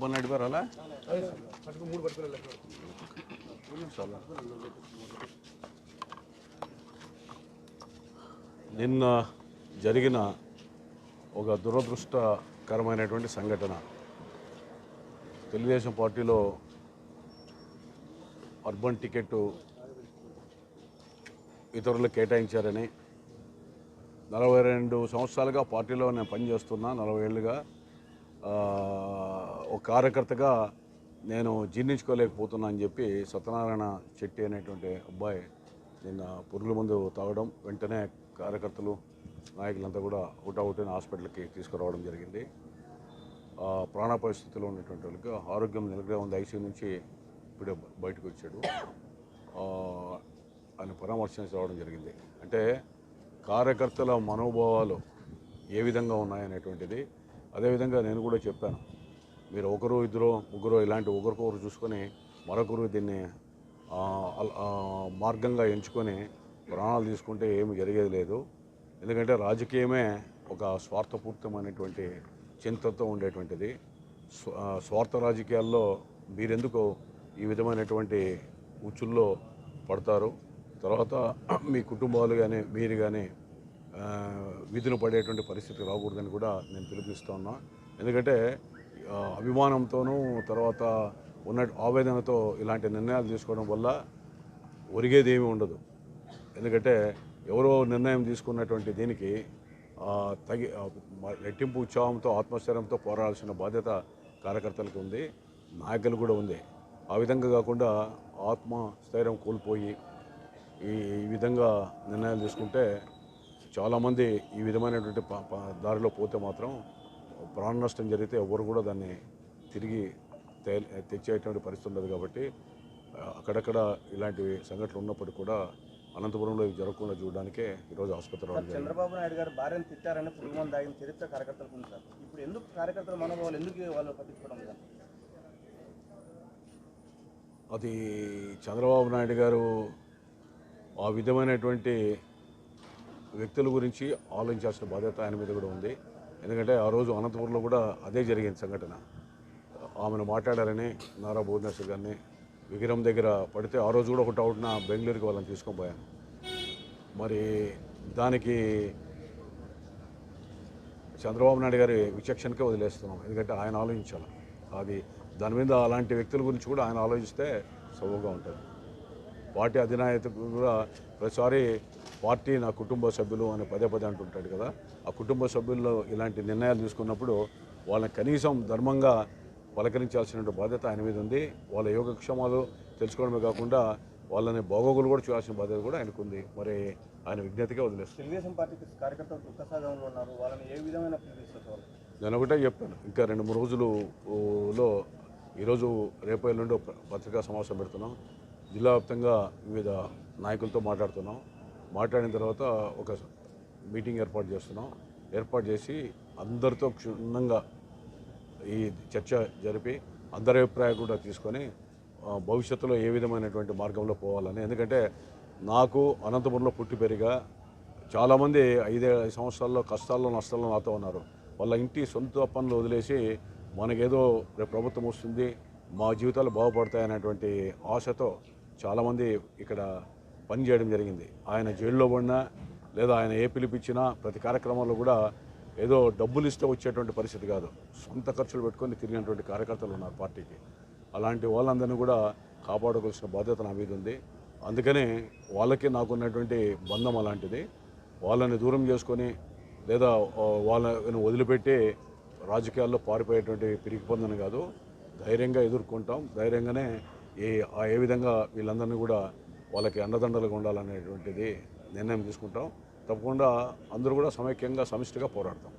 చాలాలా మూడు పట్టుకుని నిన్న జరిగిన ఒక దురదృష్టకరమైనటువంటి సంఘటన. తెలుగుదేశం పార్టీలో అర్బన్ టికెట్ ఇతరులు కేటాయించారని నలభై రెండు సంవత్సరాలుగా పార్టీలో నేను పనిచేస్తున్నా నలభై ఏళ్ళుగా ఒక కార్యకర్తగా నేను జీర్ణించుకోలేకపోతున్నా అని చెప్పి సత్యనారాయణ చెట్టి అనేటువంటి అబ్బాయి నిన్న పురుగుల మందు తాగడం వెంటనే కార్యకర్తలు నాయకులంతా కూడా ఒకటొకటిన హాస్పిటల్కి తీసుకురావడం జరిగింది. ప్రాణ పరిస్థితిలో ఉన్నటువంటి వాళ్ళకి ఆరోగ్యం నిలకడే ఉంది. ఐసీయూ నుంచి ఇప్పుడే బయటకు వచ్చాడు. ఆయన పరామర్శించి రావడం జరిగింది. అంటే కార్యకర్తల మనోభావాలు ఏ విధంగా ఉన్నాయనేటువంటిది అదేవిధంగా నేను కూడా చెప్పాను. మీరు ఒకరు ఇద్దరు ముగ్గురు ఇలాంటి ఒకరికొకరు చూసుకొని మరొకరు దీన్ని మార్గంగా ఎంచుకొని ప్రాణాలు తీసుకుంటే ఏమి జరిగేది లేదు. ఎందుకంటే రాజకీయమే ఒక స్వార్థపూర్తమైనటువంటి చింతతో ఉండేటువంటిది. స్వార్థ రాజకీయాల్లో మీరెందుకు ఈ విధమైనటువంటి ఉచ్చుల్లో పడతారు? తర్వాత మీ కుటుంబాలు కానీ మీరు కానీ విధులు పడేటువంటి పరిస్థితి రాకూడదని కూడా నేను పిలుపునిస్తూ ఉన్నా. ఎందుకంటే అభిమానంతోనూ తర్వాత ఉన్న ఆవేదనతో ఇలాంటి నిర్ణయాలు తీసుకోవడం వల్ల ఒరిగేది ఏమి ఉండదు. ఎందుకంటే ఎవరో నిర్ణయం తీసుకున్నటువంటి దీనికి తగి రెట్టింపు ఉత్సాహంతో ఆత్మస్థైర్యంతో పోరాడాల్సిన బాధ్యత కార్యకర్తలకు ఉంది నాయకులు కూడా ఉంది. ఆ విధంగా కాకుండా ఆత్మస్థైర్యం కోల్పోయి ఈ ఈ విధంగా నిర్ణయాలు తీసుకుంటే చాలామంది ఈ విధమైనటువంటి దారిలో పోతే మాత్రం ప్రాణ నష్టం జరిగితే ఎవరు కూడా దాన్ని తిరిగి తెచ్చేటువంటి పరిస్థితి ఉండదు కాబట్టి అక్కడక్కడ ఇలాంటివి సంఘటనలు ఉన్నప్పటికీ కూడా అనంతపురంలో ఇవి జరగకుండా చూడడానికే ఈరోజు ఆసుపత్రి చంద్రబాబు నాయుడు గారు భార్యను తిట్టారని పురుగు మంది తాగిన చరిత్ర కార్యకర్తలకు ఉంది సార్. ఇప్పుడు ఎందుకు కార్యకర్తల మనోభావాలు ఎందుకు వాళ్ళు పట్టించుకోవడం లేదు? అది చంద్రబాబు నాయుడు గారు ఆ విధమైనటువంటి వ్యక్తుల గురించి ఆలోచించాల్సిన బాధ్యత ఆయన మీద కూడా ఉంది. ఎందుకంటే ఆ రోజు అనంతపురంలో కూడా అదే జరిగింది సంఘటన. ఆమెను మాట్లాడారని నారా భువనేశ్వర్ గారిని విగ్రహం దగ్గర పడితే ఆ రోజు కూడా ఒకటి అవుట్న బెంగళూరుకి వాళ్ళని తీసుకొని పోయాను. మరి దానికి చంద్రబాబు నాయుడు గారి విచక్షణకే వదిలేస్తున్నాం. ఎందుకంటే ఆయన ఆలోచించాలి. అది దాని మీద అలాంటి వ్యక్తుల గురించి కూడా ఆయన ఆలోచిస్తే సబుగా ఉంటుంది. పార్టీ అధినాయకుడు కూడా ప్రతిసారి పార్టీ నా కుటుంబ సభ్యులు అని పదే పదే అంటుంటాడు కదా. ఆ కుటుంబ సభ్యుల్లో ఇలాంటి నిర్ణయాలు తీసుకున్నప్పుడు వాళ్ళని కనీసం ధర్మంగా పలకరించాల్సిన బాధ్యత ఆయన మీద ఉంది. వాళ్ళ యోగక్షేమాలు తెలుసుకోవడమే కాకుండా వాళ్ళని బాగోగులు కూడా చూడాల్సిన బాధ్యత కూడా ఆయనకు ఉంది. మరి ఆయన విజ్ఞతగా వదిలేస్తుంది తెలుగుదేశం పార్టీకి కార్యకర్తలు ఉన్నారు. వాళ్ళని ఏ విధమైన నేను ఒకటే చెప్పాను ఇంకా రెండు మూడు రోజులు ఊ, లో ఈరోజు రేపు ఎల్లుండి ఒక పత్రికా సమావేశం పెడుతున్నాం. జిల్లా వ్యాప్తంగా వివిధ నాయకులతో మాట్లాడుతున్నాం. మాట్లాడిన తర్వాత ఒక మీటింగ్ ఏర్పాటు చేస్తున్నాం. ఏర్పాటు చేసి అందరితో క్షుణ్ణంగా ఈ చర్చ జరిపి అందరి అభిప్రాయం కూడా తీసుకొని భవిష్యత్తులో ఏ విధమైనటువంటి మార్గంలో పోవాలని. ఎందుకంటే నాకు అనంతపురంలో పుట్టి పెరిగా చాలామంది ఐదే ఐదు సంవత్సరాల్లో కష్టాల్లో నష్టాల్లో నాతో ఉన్నారు. వాళ్ళ ఇంటి సొంత పనులు వదిలేసి మనకేదో రేపు ప్రభుత్వం వస్తుంది మా జీవితాలు బాగుపడతాయనేటువంటి ఆశతో చాలామంది ఇక్కడ పనిచేయడం జరిగింది. ఆయన జైల్లో పడినా లేదా ఆయన ఏ పిలిపించినా ప్రతి కార్యక్రమంలో కూడా ఏదో డబ్బులు ఇస్తే వచ్చేటువంటి పరిస్థితి కాదు. సొంత ఖర్చులు పెట్టుకొని తిరిగినటువంటి కార్యకర్తలు ఉన్నారు పార్టీకి. అలాంటి వాళ్ళందరినీ కూడా కాపాడుకోవాల్సిన బాధ్యత నా మీద ఉంది. అందుకనే వాళ్ళకి నాకున్నటువంటి బంధం అలాంటిది. వాళ్ళని దూరం చేసుకొని లేదా వాళ్ళని వదిలిపెట్టి రాజకీయాల్లో పారిపోయేటువంటి పిరికి పొందని కాదు ధైర్యంగా ఎదుర్కొంటాం. ధైర్యంగానే ఏ ఏ విధంగా వీళ్ళందరినీ కూడా వాళ్ళకి అండదండలుగా ఉండాలనేటువంటిది నిర్ణయం తీసుకుంటాం. తప్పకుండా అందరూ కూడా సమైక్యంగా సమిష్టిగా పోరాడతాం.